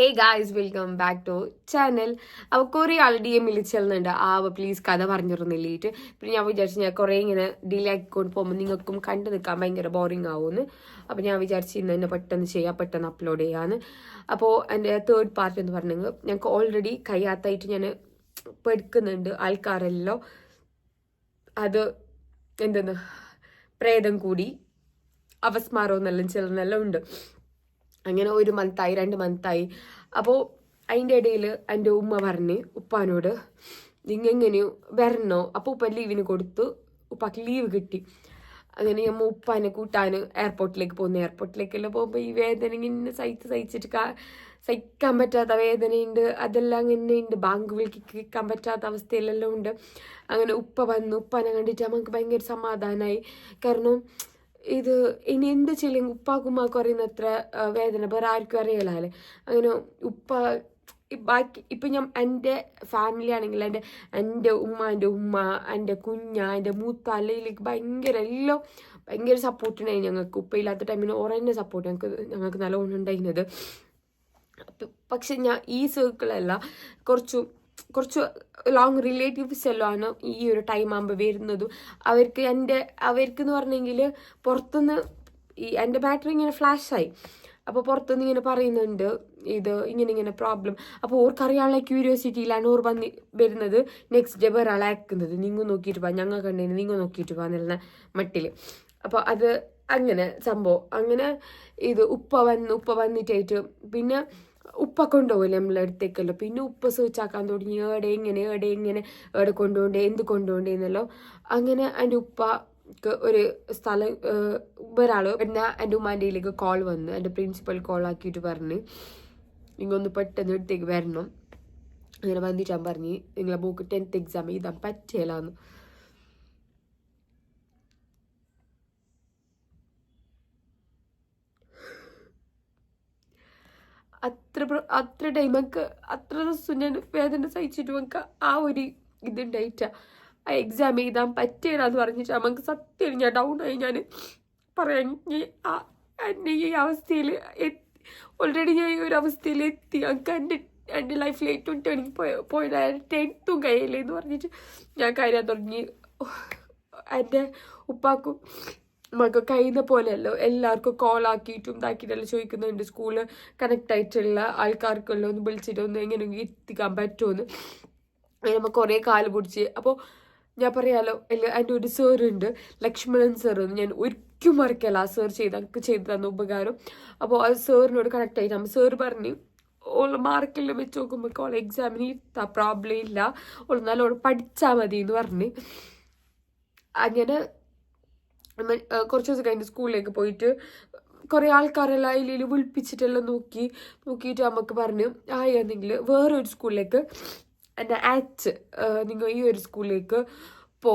Hey guys welcome back to channel അപ്പോൾ കുറേ ആൾ D M വിളിച്ചിരുന്നുണ്ട്. ആവ പ്ലീസ് കഥ പറഞ്ഞിരുന്നില്ലേറ്റ് പിന്നെ ഞാൻ വിചാരിച്ചു ഞാൻ കുറേ ഇങ്ങനെ ഡിലേ ആക്കിക്കൊണ്ട് പോകുമ്പോൾ നിങ്ങൾക്കും കണ്ടു നിൽക്കാൻ ഭയങ്കര ബോറിംഗ് ആവുമെന്ന് അപ്പോൾ ഞാൻ വിചാരിച്ചു ഇന്ന് തന്നെ പെട്ടെന്ന് ചെയ്യാം പെട്ടെന്ന് അപ്ലോഡ് ചെയ്യാമെന്ന് അപ്പോൾ എന്റെ തേർഡ് പാർട്ട് എന്ന് പറഞ്ഞെങ്കിൽ ഞങ്ങൾക്ക് ഓൾറെഡി കഴിയാത്തായിട്ട് ഞാൻ പെടുക്കുന്നുണ്ട് ആൾക്കാരെല്ലാം. അത് എന്തെന്ന്? പ്രേതം കൂടി അവസ്മാരവും എന്നെല്ലാം ചിലനെല്ലാം ഉണ്ട്. അങ്ങനെ ഒരു മന്തായി രണ്ട് മന്തായി അപ്പോൾ അതിന്റെ ഇടയിൽ എന്റെ ഉമ്മ പറഞ്ഞ് ഉപ്പാനോട് എങ്ങനെയോ വരണോ? അപ്പോൾ ഉപ്പ ലീവിന് കൊടുത്തു. ഉപ്പാക്ക് ലീവ് കിട്ടി. അങ്ങനെ നമ്മൾ ഉപ്പാനെ കൂട്ടാൻ എയർപോർട്ടിലേക്ക് പോകുന്നു എയർപോർട്ടിലേക്കെല്ലാം പോകുമ്പോൾ ഈ വേദന ഇങ്ങനെ സഹിച്ച് സഹിച്ചിട്ട് സഹിക്കാൻ പറ്റാത്ത വേദനയുണ്ട്. അതെല്ലാം ഇങ്ങനെ ഉണ്ട്. ബാങ്ക് വിളിക്ക് കേൾക്കാൻ പറ്റാത്ത അവസ്ഥയിലെല്ലാം ഉണ്ട്. അങ്ങനെ ഉപ്പ വന്നു. ഉപ്പാനെ കണ്ടിട്ട് നമുക്ക് ഭയങ്കര സമാധാനമായി കാരണം ഇത് ഇനി എന്ത് ചെയ്യില്ലെങ്കിൽ ഉപ്പാക്കുമ്മാക്കും അറിയുന്ന അത്ര വേദന. വേറെ ആർക്കും അറിയില്ലാല്ലേ അങ്ങനെ ഉപ്പ ബാക്കി ഇപ്പം ഞാൻ എന്റെ ഫാമിലി ആണെങ്കിൽ എന്റെ എന്റെ ഉമ്മ എന്റെ ഉമ്മ എന്റെ കുഞ്ഞ എന്റെ മൂത്ത അല്ലെങ്കിൽ ഭയങ്കര എല്ലാം ഭയങ്കര സപ്പോർട്ട് ഉണ്ടായി ഞങ്ങൾക്ക്. ഉപ്പ ഇല്ലാത്ത ടൈമിന് ഓറന്നെ സപ്പോർട്ട് ഞങ്ങൾക്ക് ഞങ്ങൾക്ക് നല്ലോണം ഉണ്ടായിരുന്നത്. പക്ഷെ ഞാൻ ഈ സർക്കിളല്ല കുറച്ചു കുറച്ച് ലോങ് റിലേറ്റീവ്സ് എല്ലാം ആണ് ഈ ഒരു ടൈം ആകുമ്പോൾ വരുന്നതും. അവർക്ക് എന്റെ അവർക്ക് എന്ന് പറഞ്ഞെങ്കിൽ പുറത്തുനിന്ന് ഈ എന്റെ ബാറ്ററി ഇങ്ങനെ ഫ്ലാഷ് ആയി. അപ്പോൾ പുറത്തുനിന്ന് ഇങ്ങനെ പറയുന്നുണ്ട് ഇത് ഇങ്ങനെ ഇങ്ങനെ പ്രോബ്ലം അപ്പോൾ ഓർക്കറിയാനുള്ള ക്യൂരിയോസിറ്റിയിലാണ് ഓർ വന്ന് വരുന്നത്. നെക്സ്റ്റ് ഡേ വേറെ ആളാക്കുന്നത് നിങ്ങൾ നോക്കിയിട്ട് പോവാ ഞങ്ങൾ കണ്ടതിന് നിങ്ങൾ നോക്കിയിട്ട് പോവാ എന്നുള്ള മട്ടിൽ അപ്പോൾ അത് അങ്ങനെ സംഭവം. അങ്ങനെ ഇത് ഉപ്പ വന്ന് ഉപ്പ വന്നിട്ടായിട്ട് പിന്നെ ഉപ്പ കൊണ്ടുപോകില്ല നമ്മളെ അടുത്തേക്കല്ലോ പിന്നെ ഉപ്പ് സ്വിച്ച് ആക്കാൻ തുടങ്ങി. ഏടെ ഇങ്ങനെ ഏടെ ഇങ്ങനെ ഏടെ കൊണ്ടുപോണ്ടേ എന്ത് കൊണ്ടുപോണ്ടേ എന്നല്ലോ. അങ്ങനെ എന്റെ ഉപ്പക്ക് ഒരു സ്ഥലം ഒരാൾ പിന്നെ എന്റെ ഉമ്മാന്റെയിലേക്ക് കോൾ വന്നു. എന്റെ പ്രിൻസിപ്പൽ കോൾ ആക്കിയിട്ട് പറഞ്ഞ് നിങ്ങൊന്ന് പെട്ടെന്ന് അടുത്തേക്ക് വരണം. അങ്ങനെ വന്നിട്ട് ഞാൻ പറഞ്ഞ് നിങ്ങളെ ബുക്ക് ടെൻത്ത് എക്സാം എഴുതാൻ പറ്റില്ലാന്ന് അത്ര അത്ര ടൈം എനിക്ക് അത്ര ദിവസം ഞാൻ വേദന സഹിച്ചിട്ട് നമുക്ക് ആ ഒരു ഇതുണ്ടായിട്ട. ആ എക്സാം എഴുതാൻ പറ്റിയില്ലാന്ന് പറഞ്ഞിട്ട് നമുക്ക് സത്യം ഞാൻ ഡൗൺ ആയി ഞാൻ പറയാൻ എന്നെ ഈ അവസ്ഥയിൽ ഓൾറെഡി ഞാൻ ഈ ഒരു അവസ്ഥയിൽ എത്തി. എനിക്ക് എന്റെ എന്റെ ലൈഫിൽ ഏറ്റവും ടേണിങ് പോയ ടെൻത്തും കയ്യില്ലേ എന്ന് പറഞ്ഞിട്ട് ഞാൻ കയറാൻ തുടങ്ങി. എന്റെ ഉപ്പാക്കും നമുക്ക് കഴിയുന്ന പോലെയല്ലോ എല്ലാവർക്കും കോൾ ആക്കിയിട്ടും ഇതാക്കിയിട്ടല്ലോ ചോദിക്കുന്നുണ്ട്. സ്കൂൾ കണക്ട് ആയിട്ടുള്ള ആൾക്കാർക്കെല്ലാം ഒന്ന് വിളിച്ചിട്ട് ഒന്ന് എങ്ങനെയെങ്കിലും എത്തിക്കാൻ പറ്റുമെന്ന് അങ്ങനെ നമ്മൾ കുറേ കാൽ പിടിച്ച് അപ്പോൾ ഞാൻ പറയാലോ എന്റെ ഒരു സാറുണ്ട് ലക്ഷ്മണൻ സാർ ഞാൻ ഒരിക്കലും മറക്കല്ല ആ സാർ ചെയ്ത് ചെയ്തു തന്ന ഉപകാരം. അപ്പോൾ ആ സാറിനോട് കണക്ട് ആയി നമ്മൾ സാർ പറഞ്ഞു ഓൾ മാർക്കെല്ലാം വെച്ച് നോക്കുമ്പോൾ ഓൾ എക്സാമിന് ഇരുത്താ പ്രോബ്ലം ഇല്ല. ഓൾ നല്ലോണം പഠിച്ചാൽ മതി എന്ന് പറഞ്ഞ് അങ്ങനെ കുറച്ച് ദിവസം കഴിഞ്ഞ് സ്കൂളിലേക്ക് പോയിട്ട് കുറേ ആൾക്കാരെല്ലാം അതിൽ വിളിപ്പിച്ചിട്ടെല്ലാം നോക്കി നോക്കിയിട്ട് നമുക്ക് പറഞ്ഞു ആയിരുന്നെങ്കിൽ വേറൊരു സ്കൂളിലേക്ക് എന്നെ ആച്ച് നിങ്ങൾ ഈ ഒരു സ്കൂളിലേക്ക് പോ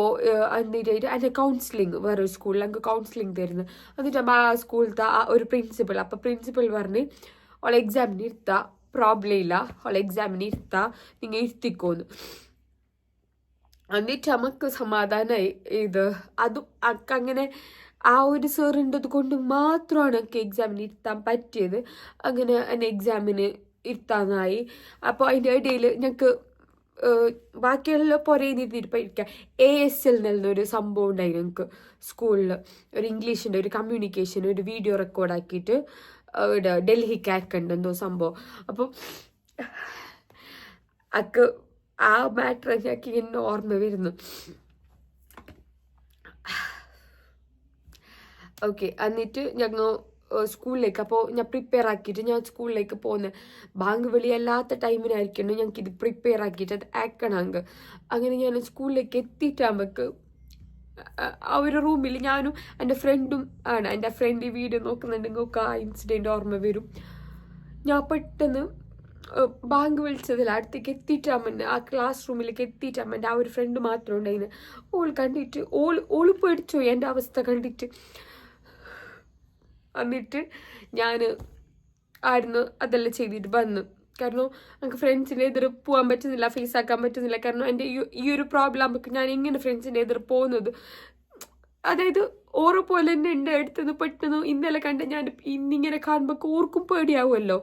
എന്നിട്ടായിട്ട് എന്റെ കൗൺസിലിംഗ് വേറൊരു സ്കൂളിൽ ഞങ്ങൾക്ക് കൗൺസിലിംഗ് തരുന്നു. എന്നിട്ട് നമ്മൾ ആ സ്കൂളിലത്തെ ആ ഒരു പ്രിൻസിപ്പൽ അപ്പോൾ പ്രിൻസിപ്പൽ പറഞ്ഞ് ഓളെ എക്സാമിന് ഇരുത്താം പ്രോബ്ലം ഇല്ല ഓളെ എക്സാമിന് ഇരുത്താം നിങ്ങൾ ഇരുത്തിക്കോന്ന്. എന്നിട്ട് നമുക്ക് സമാധാനമായി ഇത്. അതും അങ്ങനെ ആ ഒരു സാറുണ്ടത് കൊണ്ട് മാത്രമാണ് എനിക്ക് എക്സാമിന് ഇരുത്താൻ പറ്റിയത്. അങ്ങനെ എന്നെ എക്സാമിന് ഇരുത്താനായി. അപ്പോൾ അതിന്റെ ഇടയിൽ ഞങ്ങൾക്ക് ബാക്കിയുള്ള പുറേ ഇരുന്നിട്ട് പഠിക്കാം എ എസ് എൽ എന്നൊരു സംഭവം ഉണ്ടായി ഞങ്ങൾക്ക് സ്കൂളിൽ ഒരു ഇംഗ്ലീഷിന്റെ ഒരു കമ്മ്യൂണിക്കേഷൻ ഒരു വീഡിയോ റെക്കോർഡാക്കിയിട്ട് ഇവിടെ ഡൽഹിക്ക് അയക്കണ്ട എന്തോ സംഭവം. അപ്പം അക്ക് ആ മാറ്റർ ഞങ്ങൾക്ക് ഇങ്ങനെ ഓർമ്മ വരുന്നു. ഓക്കെ എന്നിട്ട് ഞങ്ങൾ സ്കൂളിലേക്ക്. അപ്പോൾ ഞാൻ പ്രിപ്പയർ ആക്കിയിട്ട് ഞാൻ സ്കൂളിലേക്ക് പോകുന്നത് ബാങ്ക് വിളിയല്ലാത്ത ടൈമിനായിരിക്കണം ഞങ്ങൾക്ക് ഇത് പ്രിപ്പയർ ആക്കിയിട്ട് അത് ആക്കണമെങ്കിൽ അങ്ങനെ ഞാൻ സ്കൂളിലേക്ക് എത്തിയിട്ടാകുമ്പോൾക്ക് ആ ഒരു റൂമിൽ ഞാനും എന്റെ ഫ്രണ്ടും ആണ്. എന്റെ ഫ്രണ്ട് വീഡിയോ നോക്കുന്നുണ്ടെങ്കിൽ ഒക്കെ ആ ഇൻസിഡന്റ് ഓർമ്മ വരും. ഞാൻ പെട്ടെന്ന് ബാങ്ക് വിളിച്ചതിൽ അടുത്തേക്ക് എത്തിയിട്ടാമന്റെ ആ ക്ലാസ് റൂമിലേക്ക് എത്തിയിട്ടാമന്റെ ആ ഒരു ഫ്രണ്ട് മാത്രം ഉണ്ടായിരുന്നു ഓൾ കണ്ടിട്ട് ഓൾ ഓൾ പേടിച്ചു എന്റെ അവസ്ഥ കണ്ടിട്ട്. എന്നിട്ട് ഞാൻ ആയിരുന്നു അതെല്ലാം ചെയ്തിട്ട് വന്നു. കാരണം നമുക്ക് ഫ്രണ്ട്സിന്റെ എതിർ പോകാൻ പറ്റുന്നില്ല ഫേസ് ആക്കാൻ പറ്റുന്നില്ല. കാരണം എന്റെ ഈ ഒരു പ്രോബ്ലം ആകുമ്പോൾ ഞാൻ എങ്ങനെ ഫ്രണ്ട്സിന്റെ എതിർ പോകുന്നത്? അതായത് ഓരോ പോലെ തന്നെ എന്റെ അടുത്തുനിന്ന് പെട്ടെന്ന് ഇന്നലെ കണ്ട ഞാൻ ഇന്നിങ്ങനെ കാണുമ്പോൾ ഓർക്കും പേടിയാവുമല്ലോ.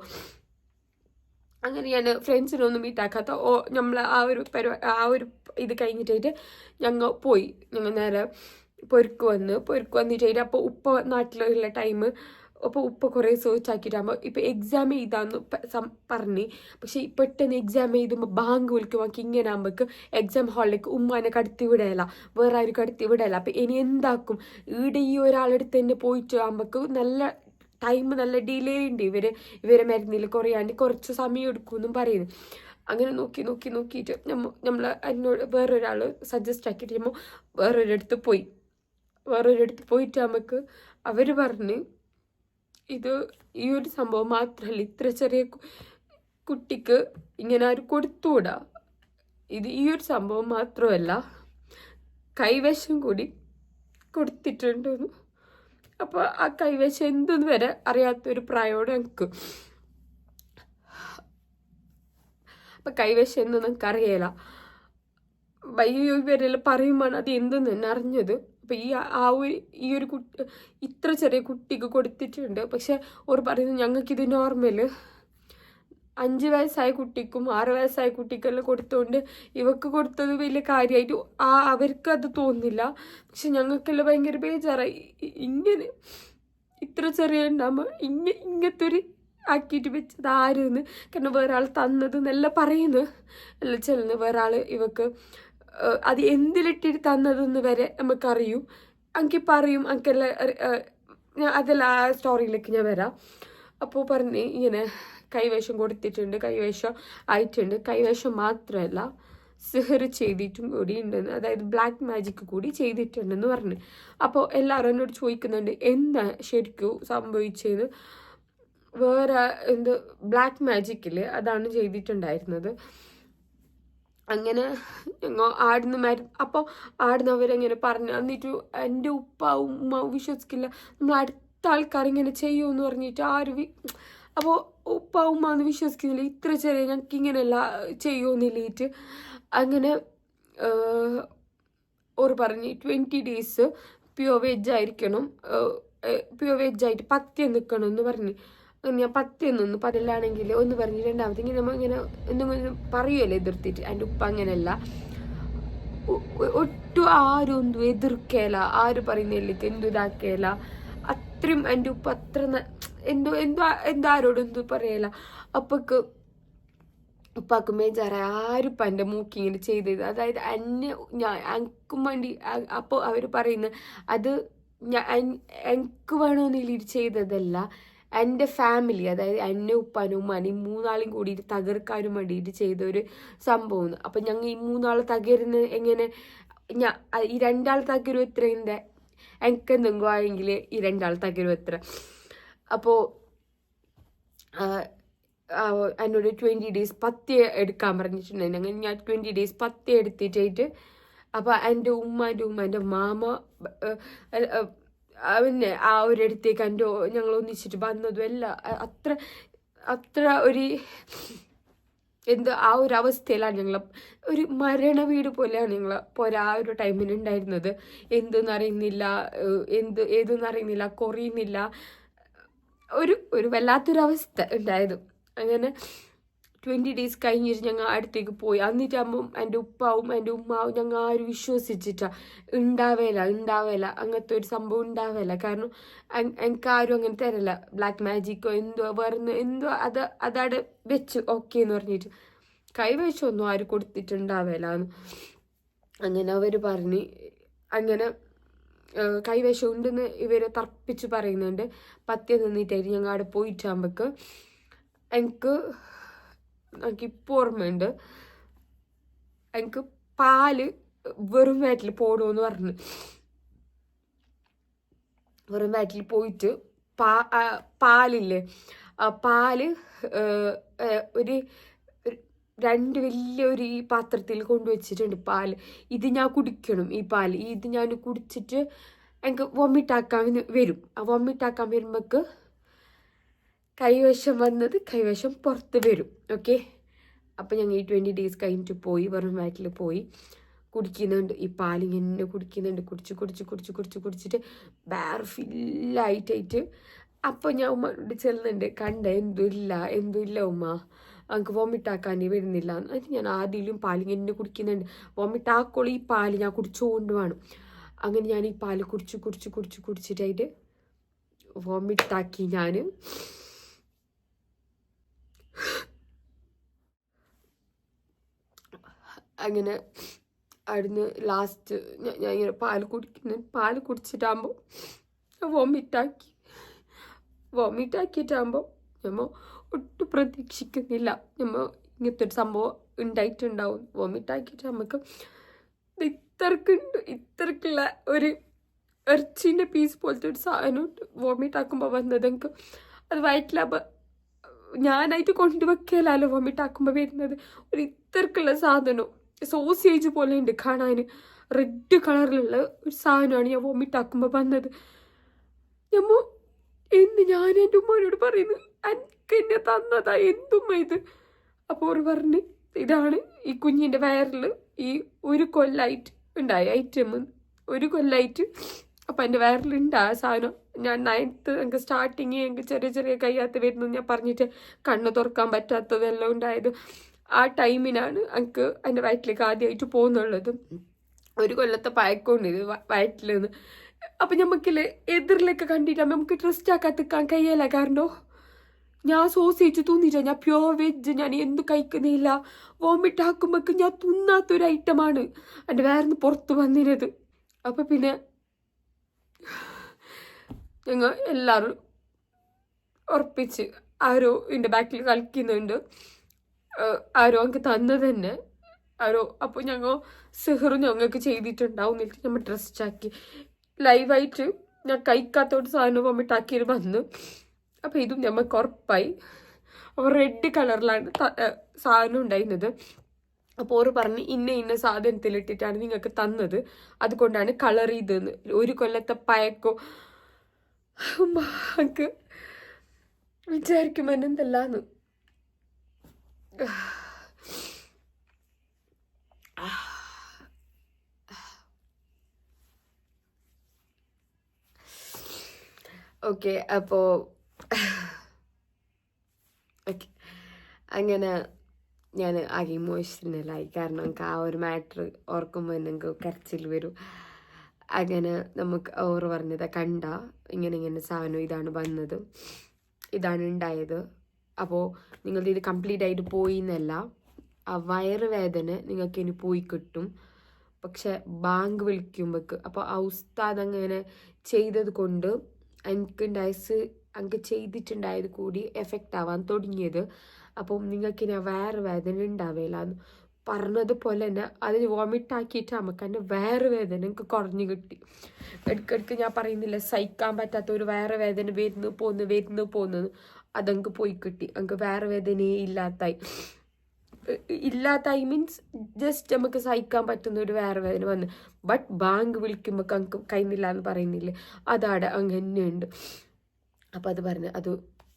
അങ്ങനെ ഞാൻ ഫ്രണ്ട്സിനൊന്നും മീറ്റാക്കാത്ത ഓ നമ്മൾ ആ ഒരു പരിപാ ആ ഒരു ഇത് കഴിഞ്ഞിട്ടായിട്ട് ഞങ്ങൾ പോയി. ഞങ്ങൾ നേരെ പൊരുക്ക് വന്ന് പൊരുക്ക് വന്നിട്ടായിട്ട് അപ്പോൾ ഉപ്പ നാട്ടിലുള്ള ടൈം അപ്പോൾ ഉപ്പ കുറേ സെർച്ച് ആക്കിയിട്ടാകുമ്പോൾ ഇപ്പോൾ എക്സാം സം- പറഞ്ഞ്. പക്ഷേ പെട്ടെന്ന് എക്സാം എഴുതുമ്പോൾ ബാങ്ക് വിളിക്കുമ്പോൾ ഇങ്ങനെ ആകുമ്പോൾക്ക് എക്സാം ഹാളിലേക്ക് ഉമ്മാനെ കടത്തി വിടയല്ല വേറെ ആരും കടത്തി വിടയല്ല അപ്പോൾ ഇനി എന്താക്കും? ഈടെ ഈ ഒരാളെടുത്ത് തന്നെ പോയിട്ട് ആകുമ്പോൾക്ക് നല്ല ടൈം നല്ല ഡിലേ ഉണ്ട് ഇവർ ഇവരെ മരുന്നിൽ കുറയാണ്ട് കുറച്ച് സമയം എടുക്കുമെന്നും പറയുന്നു അങ്ങനെ നോക്കി നോക്കി നോക്കിയിട്ട് നമ്മ നമ്മൾ എന്നോട് വേറൊരാൾ സജസ്റ്റ് ആക്കിയിട്ട് നമ്മൾ വേറൊരിടത്ത് പോയി. വേറൊരിടത്ത് പോയിട്ട് നമുക്ക് അവർ പറഞ്ഞ് ഇത് ഈ ഒരു സംഭവം മാത്രമല്ല ഇത്ര ചെറിയ കുട്ടിക്ക് ഇങ്ങനെ ആരും കൊടുത്തുകൂടാ ഇത് ഈ ഒരു സംഭവം മാത്രമല്ല കൈവശം കൂടി കൊടുത്തിട്ടുണ്ടെന്ന് അപ്പോൾ ആ കൈവശം എന്തെന്ന് വരെ അറിയാത്തൊരു പ്രായോട് ഞങ്ങൾക്ക് അപ്പം കൈവശം എന്ന് നിങ്ങൾക്ക് അറിയില്ല വയ്യോ ഇവരെല്ലാം പറയുമ്പോൾ അത് എന്തെന്ന് തന്നെ അറിഞ്ഞത്. അപ്പം ഈ ആ ഒരു ഈ ഒരു കുട്ടി ഇത്ര ചെറിയ കുട്ടിക്ക് കൊടുത്തിട്ടുണ്ട്. പക്ഷെ ഓർ പറയുന്നത് ഞങ്ങൾക്കിത് നോർമൽ അഞ്ച് വയസ്സായ കുട്ടിക്കും ആറ് വയസ്സായ കുട്ടിക്കെല്ലാം കൊടുത്തോണ്ട് ഇവക്ക് കൊടുത്തത് വലിയ കാര്യമായിട്ട് ആ അവർക്ക് അത് തോന്നില്ല. പക്ഷെ ഞങ്ങൾക്കെല്ലാം ഭയങ്കര ബേജാറായി. ഇങ്ങനെ ഇത്ര ചെറിയ ഉണ്ടാകുമ്പോൾ ഇങ്ങ ഇങ്ങനത്തെ ഒരു ആക്കിയിട്ട് വെച്ചത് ആരെന്ന്? കാരണം വേറെ ആൾ തന്നത് എന്നല്ല പറയുന്നു. അല്ല ചെല്ലുന്നു വേറെ ആൾ ഇവക്ക് അത് എന്തിലിട്ടിട്ട് തന്നതെന്ന് വരെ നമുക്കറിയും. എനിക്ക് പറയും എനിക്കെല്ലാം അതെല്ലാം ആ സ്റ്റോറിയിലേക്ക് ഞാൻ വരാം. അപ്പോൾ പറഞ്ഞ് ഇങ്ങനെ കൈവേഷം കൊടുത്തിട്ടുണ്ട് കൈവശം ആയിട്ടുണ്ട്. കൈവശം മാത്രമല്ല സിഹർ ചെയ്തിട്ടും കൂടി ഉണ്ടെന്ന് അതായത് ബ്ലാക്ക് മാജിക് കൂടി ചെയ്തിട്ടുണ്ടെന്ന് പറഞ്ഞു. അപ്പോൾ എല്ലാവരും എന്നോട് ചോദിക്കുന്നുണ്ട് എന്താ ശരിക്കും സംഭവിച്ചത് വേറെ എന്ത് ബ്ലാക്ക് മാജിക്കിൽ അതാണ് ചെയ്തിട്ടുണ്ടായിരുന്നത്. അങ്ങനെ ഞങ്ങൾ ആടുന്ന മരു അപ്പോൾ ആടുന്നവരങ്ങനെ പറഞ്ഞു. എന്നിട്ട് എന്റെ ഉപ്പ ഉമ്മ വിശ്വസിക്കില്ല. നമ്മൾ അടുത്ത ആൾക്കാർ ഇങ്ങനെ ചെയ്യുമെന്ന് പറഞ്ഞിട്ട് ആരും അപ്പോൾ ഉപ്പ ഉമ്മ എന്ന് വിശ്വസിക്കുന്നില്ല. ഇത്ര ചെറിയ ഞങ്ങൾക്ക് ഇങ്ങനെയല്ല ചെയ്യുമെന്നില്ലേറ്റ് അങ്ങനെ ഓർ പറഞ്ഞ് ട്വന്റി ഡേയ്സ് പ്യുവർ വെജ് ആയിരിക്കണം. പ്യുവർ വെജ് ആയിട്ട് പത്യം നിൽക്കണം എന്ന് പറഞ്ഞ്. ഞാൻ പത്യം നിന്നു. പതിലാണെങ്കിൽ ഒന്ന് പറഞ്ഞ് രണ്ടാമത് ഇങ്ങനെ നമ്മൾ ഇങ്ങനെ എന്തെങ്കിലും പറയുമല്ലോ എതിർത്തിട്ട്. എന്റെ ഉപ്പ അങ്ങനെയല്ല. ഒട്ടും ആരും ഒന്നും എതിർക്കേല. ആര് പറയുന്നില്ല എന്തു ഇതാക്കേല അത്രയും എന്റെ ഉപ്പ അത്ര എന്തോ എന്തോ എന്തോ ആരോടും എന്തോ പറയല. അപ്പൊക്ക് ഉപ്പാക്കും ബേജാറ ആരും ഇപ്പം എന്റെ മൂക്കി ഇങ്ങനെ ചെയ്തത്. അതായത് എന്നെ ഞാൻ എനിക്കും വേണ്ടി അപ്പോൾ അവർ പറയുന്നത് അത് ഞാൻ എനിക്ക് വേണമെന്നില്ല ഇത് ചെയ്തതല്ല. എന്റെ ഫാമിലി അതായത് എന്നെ ഉപ്പാനും ഉമ്മാനും ഈ മൂന്നാളും കൂടിയിട്ട് തകർക്കാനും വേണ്ടിയിട്ട് ചെയ്ത ഒരു സംഭവമാണ്. അപ്പം ഞങ്ങൾ ഈ മൂന്നാൾ തകരുന്ന എങ്ങനെ? ഞാൻ ഈ രണ്ടാൾ തകരും എത്ര എന്റെ എനിക്ക് എന്തെങ്കിലും ആയെങ്കിൽ ഈ രണ്ടാൾ തകരും എത്ര അപ്പോൾ എന്നോട് ട്വന്റി ഡേയ്സ് പത്തേ എടുക്കാൻ പറഞ്ഞിട്ടുണ്ടായിരുന്നു അങ്ങനെ ഞാൻ ട്വന്റി ഡേയ്സ് പത്തേ എടുത്തിട്ടായിട്ട് അപ്പോൾ എന്റെ ഉമ്മ എന്റെ ഉമ്മ എന്റെ മാമ പിന്നെ ആ ഒരിടത്തേക്ക് എന്റെ ഞങ്ങൾ ഒന്നിച്ചിട്ട് വന്നതും എല്ലാം അത്ര അത്ര ഒരു എന്ത് ആ ഒരു അവസ്ഥയിലാണ് ഞങ്ങൾ ഒരു മരണ വീട് പോലെയാണ് ഞങ്ങൾ പോരാ ആ ഒരു ടൈമിൽ ഉണ്ടായിരുന്നത്. എന്തെന്ന് അറിയുന്നില്ല ഏഹ്, എന്ത് ഏതെന്ന് അറിയുന്നില്ല കുറയുന്നില്ല. ഒരു ഒരു വല്ലാത്തൊരവസ്ഥ ഉണ്ടായത്. അങ്ങനെ ട്വന്റി ഡേയ്സ് കഴിഞ്ഞിട്ട് ഞങ്ങൾ അടുത്തേക്ക് പോയി. എന്നിട്ടാകുമ്പം എന്റെ ഉപ്പാവും എന്റെ ഉമ്മാവും ഞങ്ങൾ ആരും വിശ്വസിച്ചിട്ടാ. ഉണ്ടാവേല ഉണ്ടാവേല. അങ്ങനത്തെ ഒരു സംഭവം ഉണ്ടാവേല. കാരണം എനിക്ക് ആരും അങ്ങനെ തരല ബ്ലാക്ക് മാജിക്കോ എന്തോ വേറെ എന്തോ അത് അതവിടെ വെച്ച് ഓക്കെ എന്ന് പറഞ്ഞിട്ട്. കൈവശമൊന്നും ആരും കൊടുത്തിട്ടുണ്ടാവേല അങ്ങനെ അവർ പറഞ്ഞ് അങ്ങനെ ഏഹ്, കൈവശം ഉണ്ടെന്ന് ഇവരെ തർപ്പിച്ച് പറയുന്നുണ്ട്. പത്യം നിന്നിട്ടായിട്ട് ഞങ്ങൾ അവിടെ പോയിട്ടാകുമ്പോൾക്ക് എനിക്ക് എനിക്ക് ഇപ്പോൾ ഓർമ്മയുണ്ട്. എനിക്ക് പാൽ വെറും വയറ്റിൽ പോടുമെന്ന് പറഞ്ഞു. വെറും വയറ്റിൽ പോയിട്ട് പാ പാലില്ലേ? പാൽ ഒരു രണ്ട് വലിയൊരു ഈ പാത്രത്തിൽ കൊണ്ടുവച്ചിട്ടുണ്ട് പാൽ. ഇത് ഞാൻ കുടിക്കണം ഈ പാൽ. ഇത് ഞാൻ കുടിച്ചിട്ട് എനിക്ക് വൊമിറ്റാക്കാൻ വരും. ആ വൊമിറ്റാക്കാൻ വരുമ്പോൾക്ക് കൈവശം വന്നത് കൈവശം പുറത്ത് വരും. ഓക്കെ? അപ്പം ഞങ്ങൾ ഈ ട്വന്റി ഡേയ്സ് കഴിഞ്ഞിട്ട് പോയി. വെറും വയറ്റിൽ പോയി. കുടിക്കുന്നുണ്ട്. ഈ പാലിങ്ങനെ കുടിക്കുന്നുണ്ട്. കുടിച്ച് കുടിച്ച് കുടിച്ച് കുടിച്ച് കുടിച്ചിട്ട് ബാർ ഫില്ലായിട്ടായിട്ട് അപ്പോൾ ഞാൻ ഉമ്മ ചെല്ലുന്നുണ്ട്. കണ്ട? എന്തുമില്ല എന്തുമില്ല ഉമ്മ. എനിക്ക് വോമിറ്റ് ആക്കാനേ വരുന്നില്ല. എന്നിട്ട് ഞാൻ ആദ്യം പാൽ ഇങ്ങനെ കുടിക്കുന്നുണ്ട്. വോമിറ്റ് ആക്കോളൂ ഈ പാൽ ഞാൻ കുടിച്ചുകൊണ്ട് വേണം. അങ്ങനെ ഞാൻ ഈ പാൽ കുടിച്ച് കുടിച്ച് കുടിച്ച് കുടിച്ചിട്ടായിട്ട് വോമിറ്റ് ആക്കി ഞാൻ അങ്ങനെ അവിടുന്ന് ലാസ്റ്റ് ഞാൻ ഇങ്ങനെ പാൽ കുടിക്കുന്ന പാൽ കുടിച്ചിട്ടാകുമ്പോൾ വോമിറ്റാക്കി. വോമിറ്റാക്കിയിട്ടാകുമ്പോൾ നമ്മൾ ഒട്ടും പ്രതീക്ഷിക്കുന്നില്ല. നമ്മൾ ഇങ്ങനത്തെ ഒരു സംഭവം ഉണ്ടായിട്ടുണ്ടാവും. വോമിറ്റാക്കിയിട്ട് നമുക്ക് ഇത്രക്കുണ്ട്. ഇത്രക്കുള്ള ഒരു ഇറച്ചിന്റെ പീസ് പോലത്തെ ഒരു സാധനം വോമിറ്റ് ആക്കുമ്പോൾ വന്നത് എനിക്ക് അത് വയറ്റിലാകുമ്പോൾ ഞാനായിട്ട് കൊണ്ടുവെക്കലല്ലോ വോമിറ്റ് ആക്കുമ്പോൾ വരുന്നത്. ഒരു ഇത്രക്കുള്ള സാധനം. സോസേജ് പോലെ ഉണ്ട് കാണാൻ റെഡ് കളറിലുള്ള ഒരു സാധനമാണ് ഞാൻ വോമിറ്റ് ആക്കുമ്പോൾ വന്നത്. എന്ന് ഞാൻ എന്റെ ഉമ്മനോട് പറയുന്നു എനിക്ക് എന്നെ തന്നതാ എന്തുമ്മ ഇത്? അപ്പോൾ അവർ പറഞ്ഞ് ഇതാണ് ഈ കുഞ്ഞിന്റെ വയറിൽ ഈ ഒരു കൊല്ലായിട്ട് ഉണ്ടായ ഐറ്റം ഒരു കൊല്ലായിട്ട് അപ്പം എന്റെ വയറിലുണ്ട് ആ സാധനം. ഞാൻ നയൻത്ത് എനിക്ക് സ്റ്റാർട്ടിങ് എനിക്ക് ചെറിയ ചെറിയ കയ്യാത്ത വരുന്നു. ഞാൻ പറഞ്ഞിട്ട് കണ്ണ് തുറക്കാൻ പറ്റാത്തതെല്ലാം ഉണ്ടായത്. ആ ടൈമിനാണ് എനിക്ക് എന്റെ വയറ്റിലേക്ക് ആദ്യമായിട്ട് പോകുന്നുള്ളത് ഒരു കൊല്ലത്തെ പഴക്കമുണ്ട് ഇത് വയറ്റിൽ നിന്ന് അപ്പം നമുക്കില്ലേ എതിരിലൊക്കെ കണ്ടിട്ട് നമുക്ക് ട്രസ്റ്റ് ആക്കാത്തിക്കാൻ കഴിയല്ല കാരണോ? ഞാൻ സോസേജ് തിന്നില്ല ഞാൻ പ്യോർ വെജ് ഞാൻ എന്ത് കഴിക്കുന്നില്ല. വോമിറ്റ് ആക്കുമ്പോൾ ഞാൻ തിന്നാത്തൊരു ഐറ്റമാണ് എന്റെ വേറെ പുറത്ത് വന്നിരുന്നത്. അപ്പം പിന്നെ ഞങ്ങൾ എല്ലാവരും ഉറപ്പിച്ച് ആരോ എന്റെ ബാക്കിൽ കളിക്കുന്നുണ്ട്. ആരോ അങ്ങ് തന്നത് തന്നെ. ആരോ അപ്പോൾ ഞങ്ങൾ സെഹറും ഞങ്ങൾക്ക് ചെയ്തിട്ടുണ്ടാവും എന്നിട്ട് നമ്മൾ ഡ്രസ് ആക്കി. ലൈവായിട്ട് ഞാൻ കഴിക്കാത്തോട്ട് സാധനം വന്നിട്ടാക്കിയത് വന്ന്. അപ്പോൾ ഇതും ഞമ്മക്ക് ഉറപ്പായി അപ്പോൾ റെഡ് കളറിലാണ് സാധനം ഉണ്ടായിരുന്നത്. അപ്പോൾ ഓറ് പറഞ്ഞ് ഇന്ന ഇന്ന സാധനത്തിലിട്ടിട്ടാണ് നിങ്ങൾക്ക് തന്നത്. അതുകൊണ്ടാണ് കളർ ചെയ്തെന്ന് ഒരു കൊല്ലത്തെ പയക്കോ. നമുക്ക് വിചാരിക്കുമ്പോൾ ഓക്കെ അപ്പോ അങ്ങനെ ഞാൻ ആകെ ഇമോഷണലായി കാരണം എനിക്ക് ആ ഒരു മാറ്റർ ഓർക്കുമ്പോൾ എനിക്ക് കരച്ചിൽ വരും. അങ്ങനെ നമുക്ക് ഓർ പറഞ്ഞത് കണ്ട. ഇങ്ങനെ ഇങ്ങനെ സാധനം ഇതാണ് വന്നത്. ഇതാണ് ഉണ്ടായത് അപ്പോൾ നിങ്ങളുടെ ഇത് കംപ്ലീറ്റ് ആയിട്ട് പോയി എന്നല്ല ആ വയറുവേദന നിങ്ങൾക്ക് ഇനി പോയി കിട്ടും. പക്ഷെ ബാങ്ക് വിളിക്കുമ്പോൾ അപ്പോൾ ആ ഉസ്താദ് അങ്ങനെ ചെയ്തത് കൊണ്ട് എനിക്കുണ്ടായസ് അങ്ങ് ചെയ്തിട്ടുണ്ടായത് കൂടി എഫക്റ്റ് ആവാൻ തുടങ്ങിയത്. അപ്പം നിങ്ങൾക്ക് ഇനി വേറെ വേദന ഉണ്ടാവില്ല എന്ന് പറഞ്ഞതുപോലെ തന്നെ അത് വോമിറ്റ് ആക്കിയിട്ട് നമുക്ക് എന്റെ വേറെ വേദന എനിക്ക് കുറഞ്ഞു കിട്ടി. ഇടയ്ക്കിടയ്ക്ക് ഞാൻ പറയുന്നില്ല സഹിക്കാൻ പറ്റാത്ത ഒരു വേറെ വേദന വരുന്നു പോന്നു വരുന്നു പോന്നു. അതങ്ങ് പോയി കിട്ടി. എനിക്ക് വേറെ വേദനയേ ഇല്ലാത്തായി. ഇല്ലാത്തായി മീൻസ് ജസ്റ്റ് നമുക്ക് സഹിക്കാൻ പറ്റുന്ന ഒരു വേറെ വേദന വന്ന്. ബട്ട് ബാങ്ക് വിളിക്കുമ്പോൾ നമുക്ക് കഴിഞ്ഞില്ല എന്ന് പറയുന്നില്ലേ? അതാടെ അങ്ങനെയുണ്ട്. അപ്പം അത് പറഞ്ഞ് അത്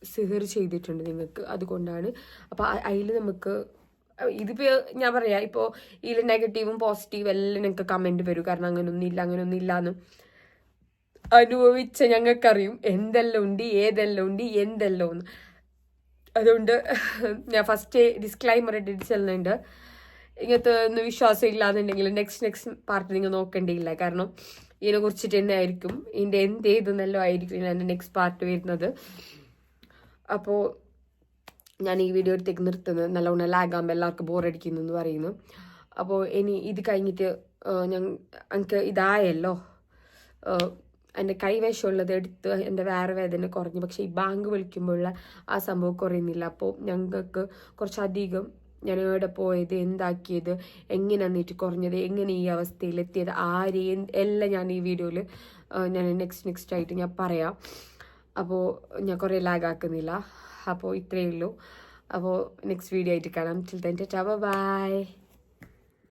സിഹർ ചെയ്തിട്ടുണ്ട് നിങ്ങൾക്ക്. അതുകൊണ്ടാണ്. അപ്പോൾ അതിൽ നമുക്ക് ഇതിപ്പോൾ ഞാൻ പറയാം ഇപ്പോൾ ഇതിൽ നെഗറ്റീവും പോസിറ്റീവും എല്ലാം നിങ്ങൾക്ക് കമന്റ് വരും. കാരണം അങ്ങനൊന്നും ഇല്ല അങ്ങനൊന്നും ഇല്ലാന്ന് അനുഭവിച്ച ഞങ്ങൾക്കറിയും. എന്തെല്ലാം ഉണ്ട് ഏതെല്ലാം ഉണ്ട് എന്തെല്ലാം ഒന്ന് അതുകൊണ്ട് ഞാൻ ഫസ്റ്റ് ഡിസ്ക്ലൈമർ ഇട്ടിട്ട് ചെല്ലുന്നുണ്ട്. ഇങ്ങനത്തെ ഒന്നും വിശ്വാസം ഇല്ലാന്നുണ്ടെങ്കിൽ നെക്സ്റ്റ് നെക്സ്റ്റ് പാർട്ട് നിങ്ങൾ നോക്കേണ്ടിയില്ല. കാരണം ഇതിനെ കുറിച്ചിട്ട് തന്നെ ആയിരിക്കും. ഇതിന്റെ എന്ത് ഏതെന്നെല്ലാം ആയിരിക്കും എന്റെ നെക്സ്റ്റ് പാർട്ട് വരുന്നത്. അപ്പോൾ ഞാൻ ഈ വീഡിയോ എടുത്തേക്ക് നിർത്തുന്നത് നല്ലവണ്ണം ലാഗാകുമ്പോൾ എല്ലാവർക്കും ബോറടിക്കുന്നു എന്ന് പറയുന്നു. അപ്പോൾ ഇനി ഇത് കഴിഞ്ഞിട്ട് ഞങ്ങൾക്ക് ഇതായല്ലോ. എന്റെ കൈവശമുള്ളത് എടുത്ത് എന്റെ വേറെ വേദന കുറഞ്ഞു. പക്ഷേ ഈ ബാങ്ക് വിളിക്കുമ്പോഴുള്ള ആ സംഭവം കുറയുന്നില്ല. അപ്പോൾ ഞങ്ങൾക്ക് കുറച്ചധികം ഞാൻ എവിടെ പോയത് എന്താക്കിയത് എങ്ങനെ എന്നിട്ട് കുറഞ്ഞത് എങ്ങനെ ഈ അവസ്ഥയിൽ എത്തിയത് ആര് എല്ലാം ഞാൻ ഈ വീഡിയോയിൽ ഞാൻ നെക്സ്റ്റ് നെക്സ്റ്റ് ആയിട്ട് ഞാൻ പറയാം. അപ്പോൾ ഞാൻ കുറേ ലാഗ് ആക്കുന്നില്ല. അപ്പോൾ ഇത്രയേ ഉള്ളൂ. അപ്പോൾ നെക്സ്റ്റ് വീഡിയോ ആയിട്ട് കാണാം. ചിൽ തന്നെ ബൈ